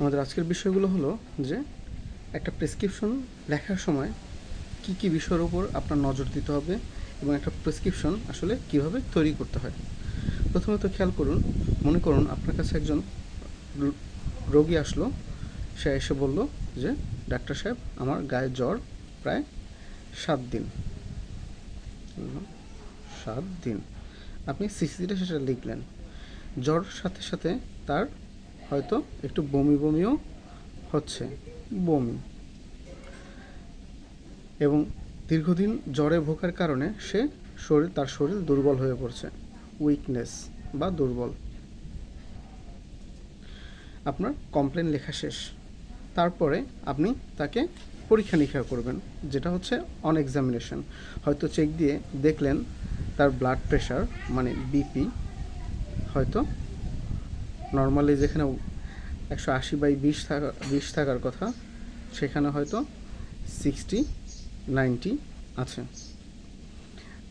আমাদের আজকের বিষয়গুলো হলো যে একটা প্রেসক্রিপশন লেখার সময় কি কি বিষয়ের উপর আপনার নজর দিতে হবে এবং একটা প্রেসক্রিপশন আসলে কীভাবে তৈরি করতে হয়। প্রথমত খেয়াল করুন, মনে করুন আপনার কাছে একজন রোগী আসলো, সে এসে বলল যে, ডাক্তার সাহেব, আমার গায়ে জ্বর প্রায় সাত দিন। সাত দিন। আপনি সিসিটা সেটা লিখলেন। জ্বর সাথে সাথে তার হয়তো একটু বমি বমিও হচ্ছে, বমি। এবং দীর্ঘদিন জ্বরে ভোগার কারণে সে শরীর, তার শরীর দুর্বল হয়ে পড়ছে উইকনেস বা দুর্বল। আপনার কমপ্লেন লেখা শেষ। তারপরে আপনি তাকে পরীক্ষা নিরীক্ষা করবেন, যেটা হচ্ছে অন এক্সামিনেশন হয়তো চেক দিয়ে দেখলেন তার ব্লাড প্রেশার মানে বিপি হয়তো নর্মালি যেখানে একশো আশি বাই বিশ থাকা, বিশ থাকার কথা, সেখানে হয়তো সিক্সটি নাইনটি আছে।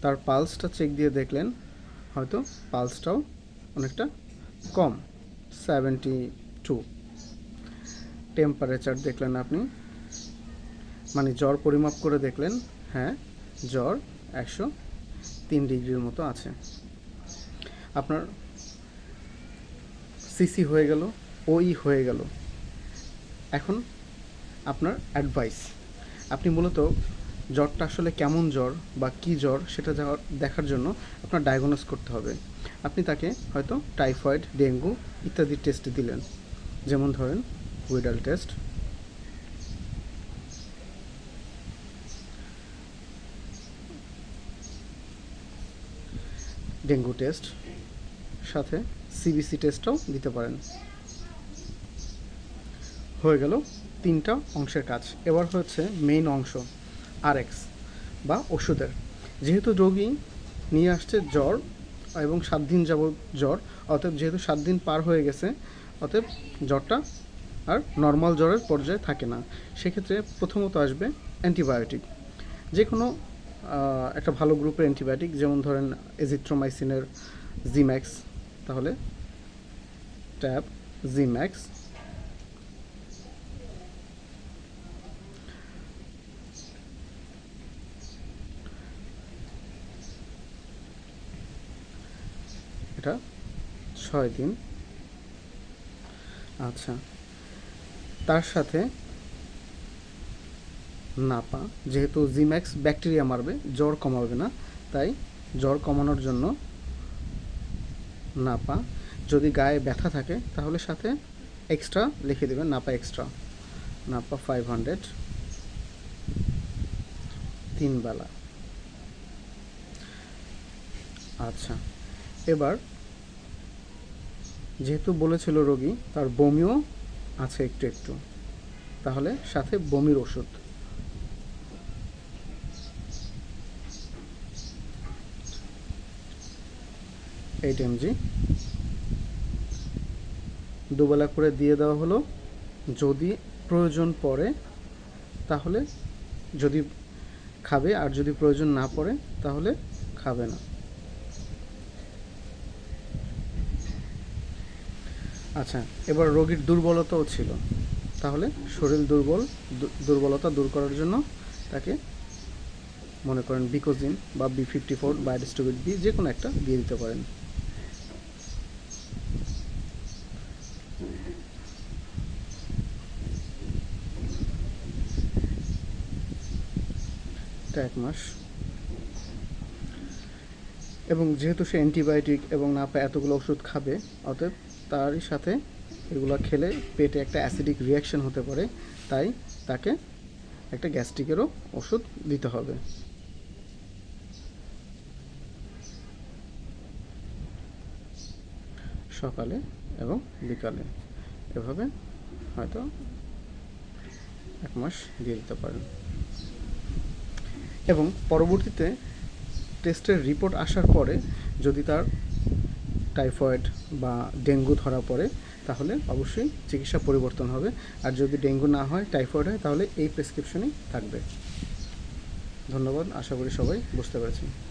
তার পালসটা চেক দিয়ে দেখলেন, হয়তো পালসটাও অনেকটা কম সেভেন্টি টু টেম্পারেচার দেখলেন আপনি মানে জ্বর পরিমাপ করে দেখলেন হ্যাঁ জ্বর একশো তিন ডিগ্রির মতো আছে। আপনার সিসি হয়ে গেল, ওই হয়ে গেল। এখন আপনার অ্যাডভাইস আপনি মূলত জ্বরটা আসলে কেমন জ্বর বা কি জ্বর সেটা দেখার জন্য আপনার ডায়াগনোস করতে হবে। আপনি তাকে হয়তো টাইফয়েড ডেঙ্গু ইত্যাদি টেস্ট দিলেন। যেমন ধরেন উইডাল টেস্ট ডেঙ্গু টেস্ট সাথে সিবিসি টেস্টটাও দিতে পারেন। হয়ে গেল তিনটা অংশের কাজ। এবার হচ্ছে মেইন অংশ আরএক্স বা ওষুধের। যেহেতু রোগী নিয়ে আসছে জ্বর এবং সাত দিন যাবৎ জ্বর, অতএব যেহেতু সাত দিন পার হয়ে গেছে, অতএব জ্বরটা আর নর্মাল জ্বরের পর্যায়ে থাকে না। সেক্ষেত্রে প্রথমত আসবে অ্যান্টিবায়োটিক যে কোনো একটা ভালো গ্রুপের অ্যান্টিবায়োটিক যেমন ধরেন এজিথ্রোমাইসিনের জিম্যাক্স তাহলে ট্যাব জি ম্যাক্স এটা ছয় দিন আচ্ছা তার সাথে নাপা, যেহেতু জিম্যাক্স ব্যাকটেরিয়া মারবে, জ্বর কমাবে না, তাই জ্বর কমানোর জন্য নাপা যদি গায়ে ব্যথা থাকে, তাহলে সাথে এক্সট্রা লিখে দেবেন Napa extra Napa five hundred তিন বেলা। আচ্ছা এবার যেহেতু বলেছিল রোগী, তার বমিও আছে একটু একটু। তাহলে সাথে বমির ওষুধ। এইট এমজি দুবেলা করে দিয়ে দেওয়া হলো। যদি প্রয়োজন পড়ে, তাহলে যদি খাবে, আর যদি প্রয়োজন না পড়ে, তাহলে খাবে না। আচ্ছা এবার রোগীর দুর্বলতাও ছিল। তাহলে শরীর দুর্বল দুর্বলতা দূর করার জন্য তাকে মনে করেন বিকোজিন বা বি ফিফটি ফোর বায়োডিস্ট্রিবিউট বি যে কোনো একটা দিয়ে দিতে পারেন। এটা এক মাস। এবং যেহেতু সে অ্যান্টিবায়োটিক এবং না পায় এতগুলো ওষুধ খাবে, অতএব তারই সাথে এগুলো খেলে পেটে একটা অ্যাসিডিক রিয়াকশন হতে পারে, তাই তাকে একটা গ্যাস্ট্রিকেরও ওষুধ দিতে হবে। সকালে এবং বিকালে। এভাবে হয়তো এক মাস দিয়ে দিতে পারেন। এবং পরবর্তীতে টেস্টের রিপোর্ট আসার পরে যদি তার টাইফয়েড বা ডেঙ্গু ধরা পড়ে, তাহলে অবশ্যই চিকিৎসা পরিবর্তন হবে। আর যদি ডেঙ্গু না হয় টাইফয়েড হয়, তাহলে এই প্রেসক্রিপশনই থাকবে। ধন্যবাদ। আশা করি সবাই বুঝতে পেরেছেন।